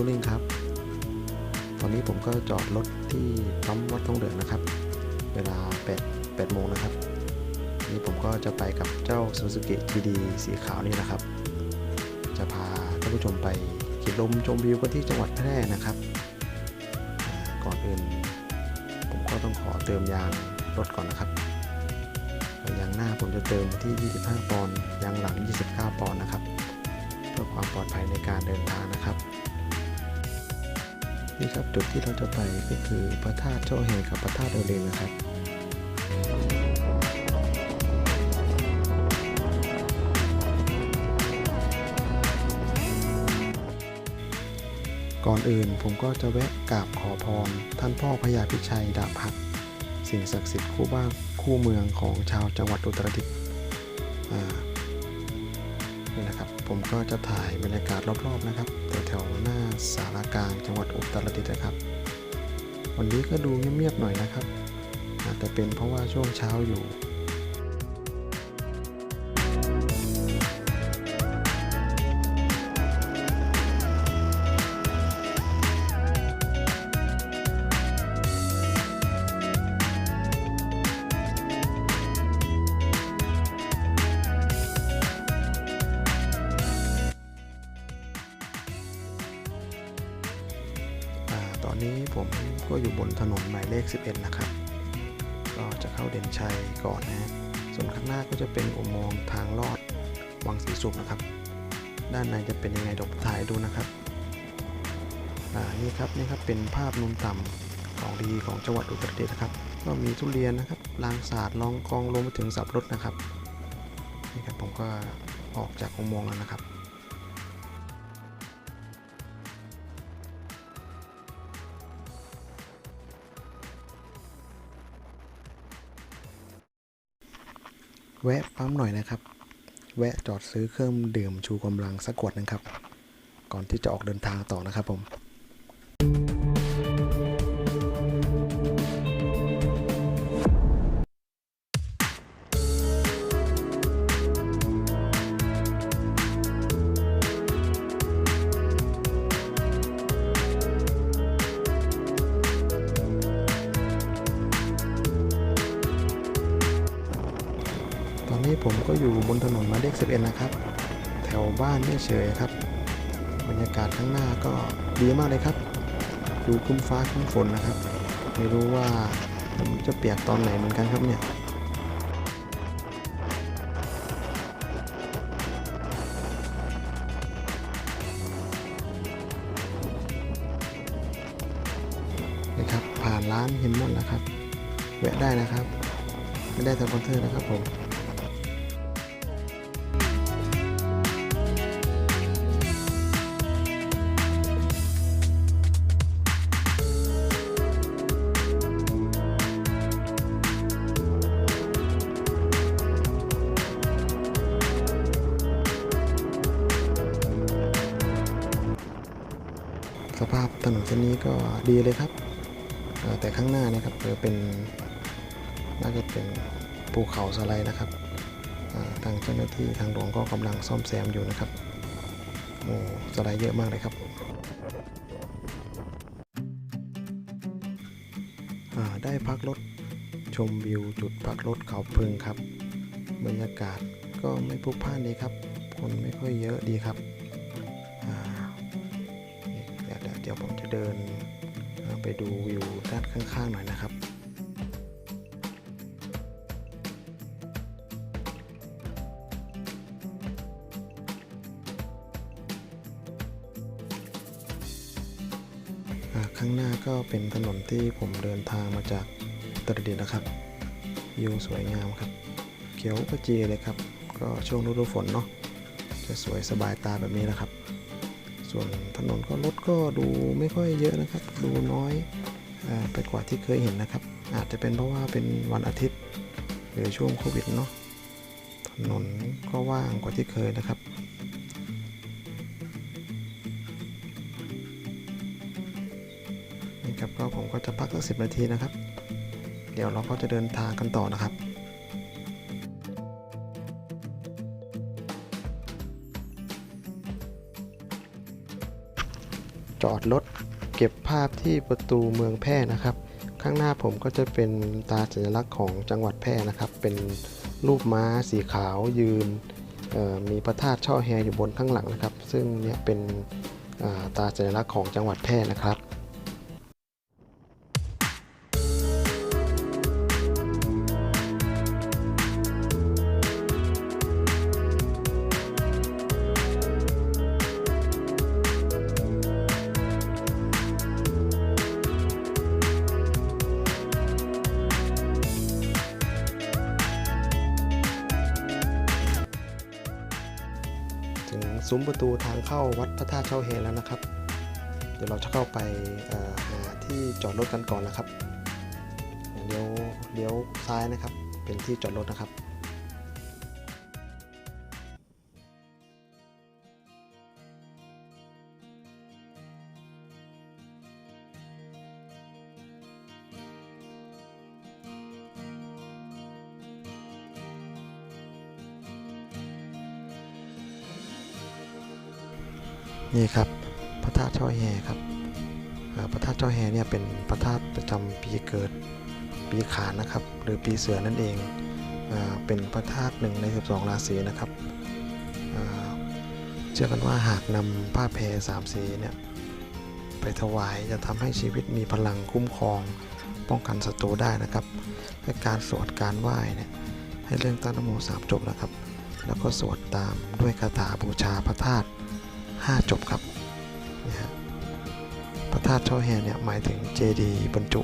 ทุลิงครับ ตอนนี้ผมก็จอดรถที่ปั๊มวัดทองเหลืองนะครับ เวลา8 8โมงนะครับ นี่ผมก็จะไปกับเจ้า Suzuki GD สีขาวนี่นะครับ จะพาท่านผู้ชมไปขี่ลมชมวิวกันที่จังหวัดแพร่นะครับ ก่อนอื่น ผมก็ต้องขอเติมยางรถก่อนนะครับยางหน้าผมจะเติมที่ 25 ปอนด์ยางหลัง 29 ปอนด์นะครับ เพื่อความปลอดภัยในการเดินทางนะครับ นี่ครับจุดที่เราจะไปก็คือพระธาตุเจ้าแห่กับพระธาตุเอเลนนะครับก่อนอื่นผมก็จะแวะกราบขอพรท่านพ่อพญาพิชัยดาบหักสิ่งศักดิ์สิทธิ์คู่บ้านคู่เมืองของชาวจังหวัดอุตรดิตถ์ นี่นะครับ ผมก็จะถ่ายบรรยากาศรอบๆนะครับแถวๆหน้าสารากลางจังหวัดอุตรดิตถ์นะครับ วันนี้ก็ดูเงียบๆหน่อยนะครับอาจจะเป็นเพราะว่าช่วงเช้าอยู่ ผมก็อยู่บนถนนหมายเลข 11 นะครับ ก็จะเข้าเด่นชัยก่อนนะส่วนข้างหน้าก็จะเป็นอุโมงค์ทางลอดวังศรีสุขนะครับ ด้านในจะเป็นยังไงเดี๋ยวถ่ายดูนะครับอ่านี่ครับนี่ครับเป็นภาพนุมต่ำของดีของจังหวัดอุตรดิตถ์นะครับ ก็มีทุเรียนนะครับลางศาสาดลองกองรวมไปถึงสับรดนะครับนี่ครับผมก็ออกจากอุโมงค์แล้วนะครับ แวะปั๊มหน่อยนะครับ แวะจอดซื้อเครื่องดื่มชูกำลังสักขวดหนึงครับ ก่อนที่จะออกเดินทางต่อนะครับผมานแม่เฉยครับ บรรยากาศข้างหน้าก็ดีมากเลยครับ ดูครึ้มฟ้าครึ้มฝนนะครับ ไม่รู้ว่าผมจะเปียกตอนไหนเหมือนกันครับเนี่ยนะครับผ่านร้านเฮมมอนนะครับ แวะได้นะครับ ไม่ได้สปอนเซอร์นะครับผม พถนนเส้นนี้ก็ดีเลยครับ แต่ข้างหน้านะครับเออเป็นน่าจะเป็นภูเขาสไลด์นะครับทางเจ้าหน้าที่ทางหลวงก็กำลังซ่อมแซมอยู่นะครับโอ้สไลด์เยอะมากเลยครับได้พักรถชมวิวจุดพักรถเขาพึงครับ บรรยากาศก็ไม่พลุกพล่านดีครับ คนไม่ค่อยเยอะดีครับ เดินไปดูวิวด้านข้างๆหน่อยนะครับข้างหน้าก็เป็นถนนที่ผมเดินทางมาจากตรดิตนะครับวิวสวยงามครับ เขียวกระจีเลยครับ ก็ช่วงฤดูฝนเนาะจะสวยสบายตาแบบนี้นะครับ ส่วนถนนก็รถก็ดูไม่ค่อยเยอะนะครับ ดูน้อยอไปกว่าที่เคยเห็นนะครับ อาจจะเป็นเพราะว่าเป็นวันอาทิตย์ หรือช่วงโควิดเนาะถนนก็ว่างกว่าที่เคยนะครับนี่ครับก็ผมก็จะพักสักสินาทีนะครับ เดี๋ยวเราก็จะเดินทางกันต่อนะครับ ดรถ เก็บภาพที่ประตูเมืองแพร่นะครับ ข้างหน้าผมก็จะเป็นตราสัญลักษณ์ของจังหวัดแพร่นะครับ เป็นรูปม้าสีขาวยืนมีพระธาตุช่อแฮอยู่บนข้างหลังนะครับ ซึ่งเนี่ยเป็นตราสัญลักษณ์ของจังหวัดแพร่นะครับ ถึงซุ้มประตูทางเข้าวัดพระธาตุเช่าเฮแล้วนะครับ เดี๋ยวเราจะเข้าไปหาที่จอดรถกันก่อนนะครับเลี้ยวเลี้ยวซ้ายนะครับ เป็นที่จอดรถนะครับ นี่ครับพระธาตุช่อแฮครับพระธาตุช่อแฮเนี่ยเป็นพระธาตุประจำปีเกิดปีขานนะครับ หรือปีเสือนั่นเองเป็นพระธาตุหนึ่งใน 12 ราศีนะครับเชื่อกันว่าหากนำผ้าแพรสามสีเนี่ยไปถวายจะทำให้ชีวิตมีพลังคุ้มครอง ป้องกันศัตรูได้นะครับและการสวดการไหว้เนี่ยให้เรื่องตั้งนโมสามจบนะครับ แล้วก็สวดตามด้วยคาถาบูชาพระธาตุ 5 จบครับนะฮะพระธาตุช่อแฮเนี่ยหมายถึงเจดีย์บรรจุ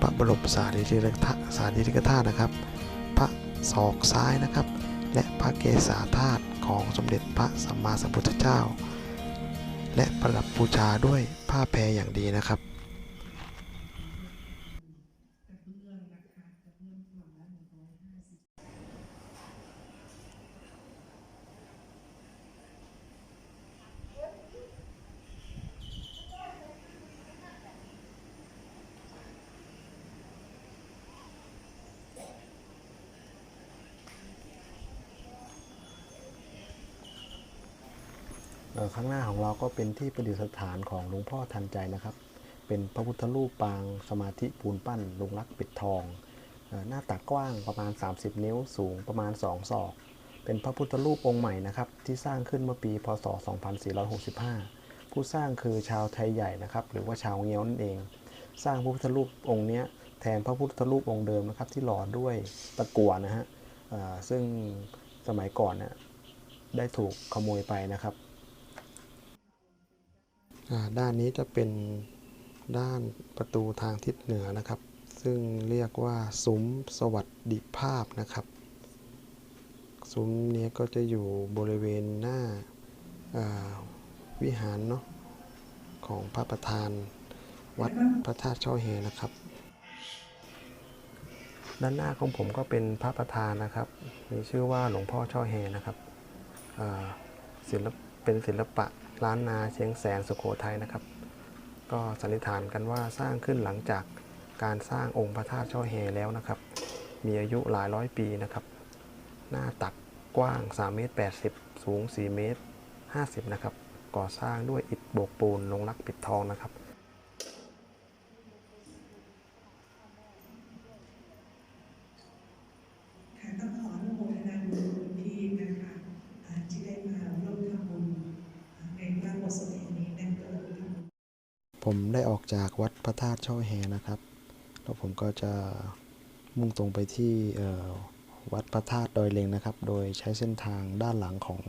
พระบรมสารีริกธาตุสารีริกธาตุนะครับ พระศอกซ้ายนะครับ และพระเกศาธาตุของสมเด็จพระสัมมาสัมพุทธเจ้า และประดับบูชาด้วยผ้าแพรอย่างดีนะครับ ข้างหน้าของเราก็เป็นที่ประดิษฐานของหลวงพ่อทันใจนะครับ เป็นพระพุทธรูปปางสมาธิปูนปั้นลงรักปิดทอง หน้าตักกว้างประมาณ 30 นิ้วสูงประมาณ 2 ศอก เป็นพระพุทธรูปองค์ใหม่นะครับ ที่สร้างขึ้นเมื่อปี พศ 2465 ผู้สร้างคือชาวไทยใหญ่นะครับ หรือว่าชาวเงี้ยวนั่นเอง สร้างพระพุทธรูปองค์นี้แทนพระพุทธรูปองค์เดิมนะครับ ที่หล่อด้วยตะกั่วนะฮะซึ่งสมัยก่อนนี่ยได้ถูกขโมยไปนะครับ ด้านนี้จะเป็นด้านประตูทางทิศเหนือนะครับ ซึ่งเรียกว่าซุ้มสวัสดิภาพนะครับ ซุ้มนี้ก็จะอยู่บริเวณหน้าาวิหารเนาะของพระประธานวัดพระธาตุช่อเฮนะครับ ด้านหน้าของผมก็เป็นพระประธานนะครับ มีชื่อว่าหลวงพ่อช่อเฮนะครับศิลปเป็นศิลปะ ล้านนาเชียงแสนสุโขทัยนะครับ ก็สันนิษฐานกันว่าสร้างขึ้นหลังจากการสร้างองค์พระธาตุช่อเฮแล้วนะครับ มีอายุหลายร้อยปีนะครับ หน้าตักกว้าง3เมตร80 สูง 4 เมตร 50 นะครับ ก่อสร้างด้วยอิฐโบกปูนลงรักปิดทองนะครับ ค่ะต้องขออนุโมทนาบุญคุณพี่นะคะอ่าที่ได้มาร่วมทำบุญอ่าในพระโบสถ์แห่งนี้นั่นก็คือ ผมได้ออกจากวัดพระธาตุช่อแฮนะครับ แล้วผมก็จะมุ่งตรงไปที่วัดพระธาตุดอยเลงนะครับ โดยใช้เส้นทางด้านหลังของ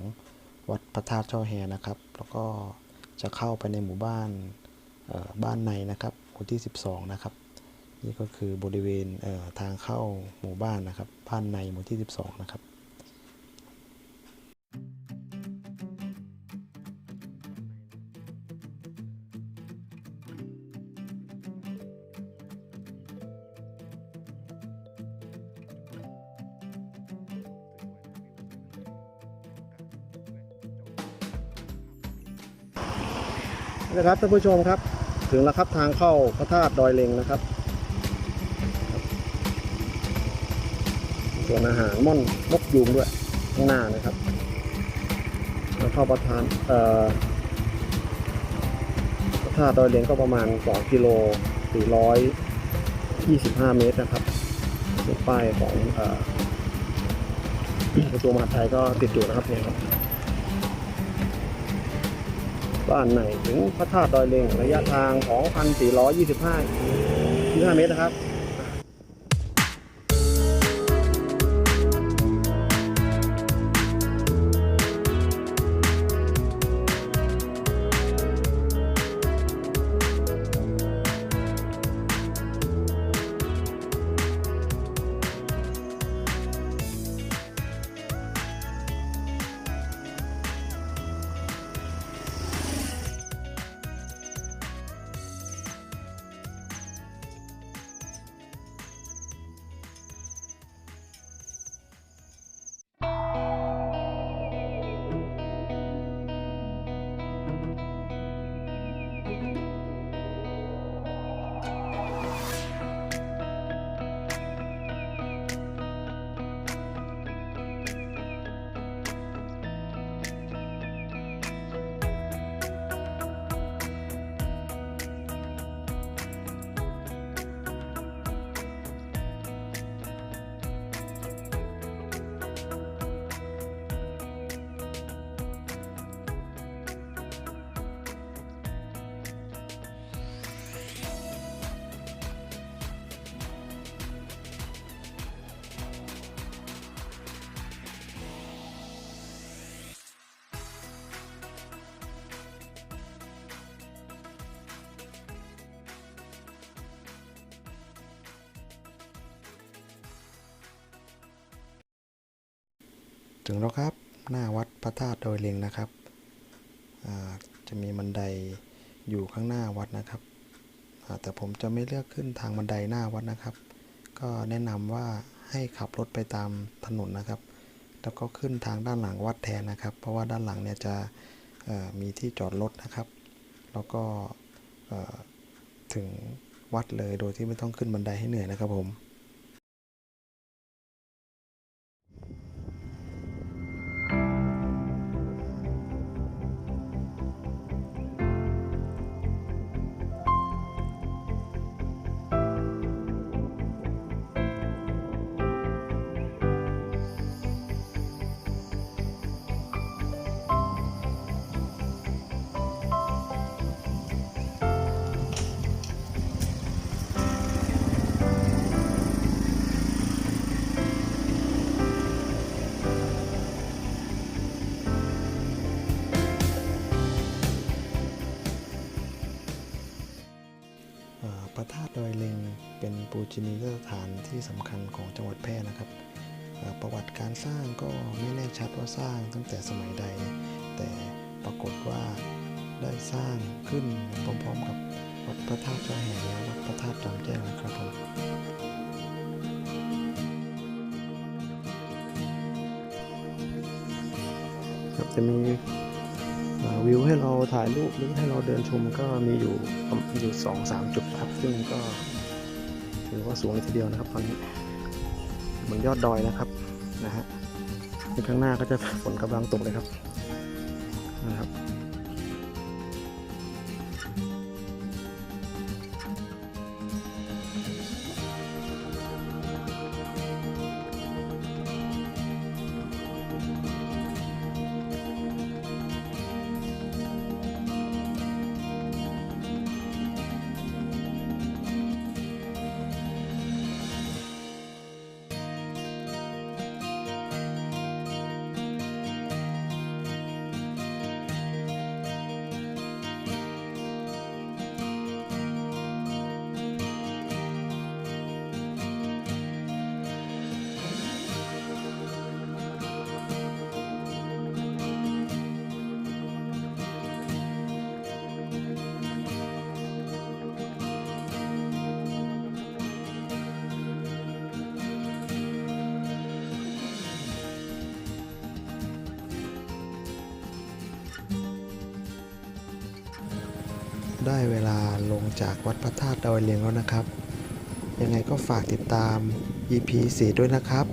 วัดพระธาตุช่อแฮนะครับ แล้วก็จะเข้าไปในหมู่บ้านบ้านในนะครับหมู่ที่ 12 นะครับ นี่ก็คือบริเวณเทางเข้าหมู่บ้านนะครับ บ้านในหมู่ที่ 12 นะครับ นะครับท่านผู้ชมครับ ถึงแล้วครับทางเข้าพระธาตุดอยเลงนะครับ ส่วนอาหารม่อนนกยูงด้วยข้างหน้านะครับแล้วเข้าประธานเอ่อธาตุดอยเลงก็ประมาณ 2 กิโล 425 เมตรนะครับป้ายของกระทรวงมหาดไทยก็ติดอยู่นะครับเนี่ยครับ บ้านไหนถึงพระธาตุดอยเลงระยะทาง 2,425 25เมตรนะครับ ถึงแล้วครับหน้าวัดพระธาตุดอยเลงนะครับ จะมีบันไดอยู่ข้างหน้าวัดนะครับ แต่ผมจะไม่เลือกขึ้นทางบันไดหน้าวัดนะครับ ก็แนะนำว่าให้ขับรถไปตามถนนนะครับ แล้วก็ขึ้นทางด้านหลังวัดแทนนะครับ เพราะว่าด้านหลังเนี่ยจะมีที่จอดรถนะครับ แล้วก็ถึงวัดเลยโดยที่ไม่ต้องขึ้นบันไดให้เหนื่อยนะครับผม ระธาตุดอยเลงเป็นปูชนียสถานที่สำคัญของจังหวัดแพร่นะครับ ประวัติการสร้างก็ไม่แน่ชัดว่าสร้างตั้งแต่สมัยใด แต่ปรากฏว่าได้สร้างขึ้นพร้อมๆกับวัดพระธาตุจ้าแห่และวัดพระธาตุจอมแจ้งนะครับผมครับจะมีวิวให้เราถ่ายรูปหรือให้เราเดินชมก็มีอยู่อยู่สองสามจุด ซึ่งก็ถือว่าสูงเลยทีเดียวนะครับตอนนี้บนยอดดอยนะครับนะฮะข้างหน้าก็จะฝนกำลังตกเลยครับนะครับ ได้เวลาลงจากวัดพระธาตุดอยเลียงแล้วนะครับ ยังไงก็ฝากติดตาม EP 4 ด้วยนะครับ